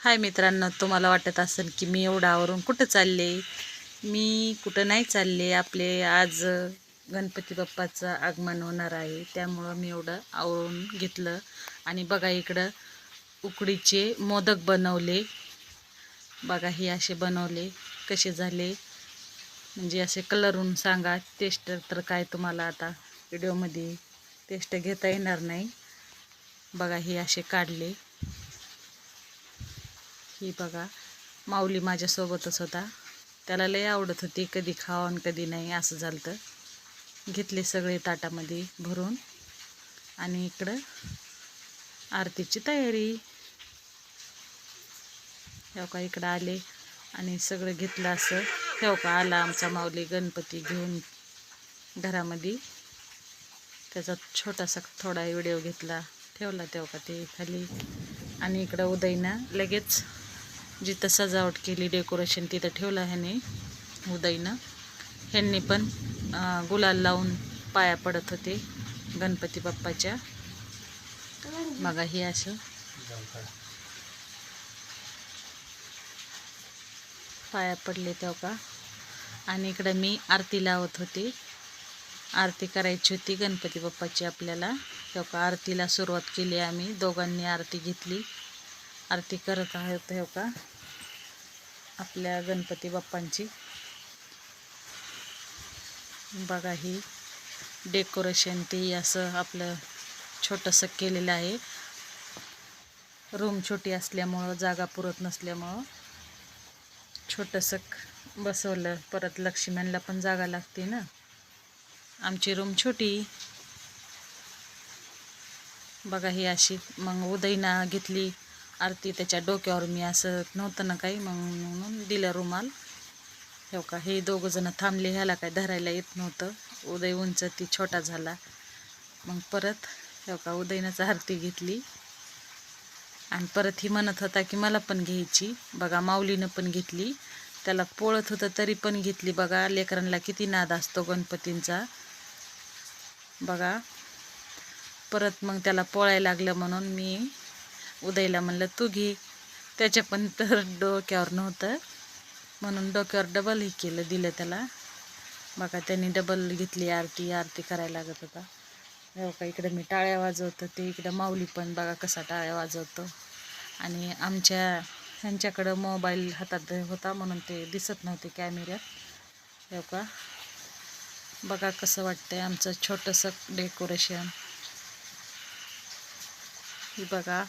हाय मित्रांनो तुम्हाला वाटत असेल की मी एवढं आवरून कुठं चालले? मी कुठं नाही चालले. आपले आज गणपती बाप्पाचं आगमन होणार आहे. त्यामुळं मी एवढं आवरून घेतलं. आणि बघा इकडं उकडीचे मोदक बनवले. बघा हे असे बनवले. कसे झाले? म्हणजे असे कलरून सांगा. टेस्ट तर काय तुम्हाला आता व्हिडिओमध्ये टेस्ट घेता येणार नाही. बघा हे असे काढले. ही बघा माऊली माझ्यासोबतच होता. त्याला लय आवडत होती कधी खावा आणि कधी नाही असं झालं तर घेतले सगळे ताटामध्ये भरून. आणि इकडं आरतीची तयारी. हो का इकडं आले आणि सगळं घेतलं असं. ठेवका आला आमचा माऊली गणपती घेऊन घरामध्ये. त्याचा छोटासा थोडा व्हिडिओ घेतला. ठेवला तेव्हा का ते खाली. आणि इकडं उदयनं लगेच जिथं सजावट केली डेकोरेशन तिथं ठेवलं ह्याने उदयनं. ह्यांनी पण गुलाल लावून पाया पडत होते गणपती बाप्पाच्या. बघा हे असं. पाया पडले तेव्हा का? आणि इकडं मी आरती लावत होती. आरती करायची होती गणपती बाप्पाची आपल्याला. तेव्हा का आरतीला सुरुवात केली आम्ही. दोघांनी आरती घेतली. आरती करत आहोत तेव्हा का? आपल्या गणपती बाप्पांची. बघा ही डेकोरेशन ती असं आपलं छोटंसं केलेलं आहे. रूम छोटी असल्यामुळं जागा पुरत नसल्यामुळं छोटंसं बसवलं. परत लक्ष्मीला पण जागा लागते ना. आमची रूम छोटी. बघा ही अशी. मग उदयना घेतली. आरती त्याच्या डोक्यावर मी असं नव्हतं ना काही मग म्हणून दिलं रुमाल. हो का? हे दोघंजणं थांबले ह्याला काय धरायला येत नव्हतं. उदय उंच ती छोटा झाला. मग परत हो का उदयनंच आरती घेतली. आणि परत ही म्हणत होता की मला पण घ्यायची. बघा माऊलीनं पण घेतली. त्याला पोळत होतं तरी पण घेतली. बघा लेकरांना किती नाद असतो गणपतींचा. बघा. परत मग त्याला पोळायला लागलं म्हणून मी उदयला म्हणलं तू घे. त्याच्या पण तर डोक्यावर नव्हतं. म्हणून डोक्यावर डबल हे केलं दिलं त्याला. बघा त्यांनी डबल घेतली आरती आरती करायला लागत होता. हो का इकडं मी टाळ्या वाजवतो ते इकडं माऊली पण बघा कसा टाळ्या वाजवतो. आणि आमच्या ह्यांच्याकडं मोबाईल हातात होता म्हणून ते दिसत नव्हते कॅमेऱ्यात हो का? बघा कसं वाटतंय आमचं छोटंसं डेकोरेशन बघा.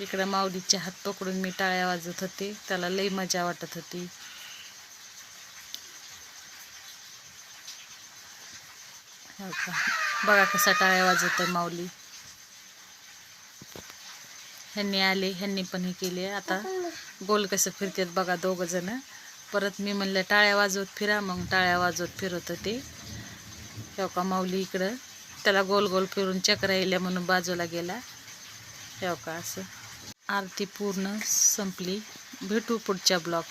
इकडं माऊलीचे हात पकडून मी टाळ्या वाजत होते. त्याला लई मजा वाटत होती. हो का? बघा कसा टाळ्या वाजवत आहे माऊली. ह्यांनी आले ह्यांनी पण हे केले. आता गोल कसं फिरतात बघा दोघं जण. परत मी म्हणलं टाळ्या वाजवत फिरा. मग टाळ्या वाजवत फिरत होते. हो का माऊली इकडं? त्याला गोल गोल फिरून चक्र येल्या म्हणून बाजूला गेला. हो का असं? आरती पूर्ण संपली. भेटू पुढच्या ब्लॉग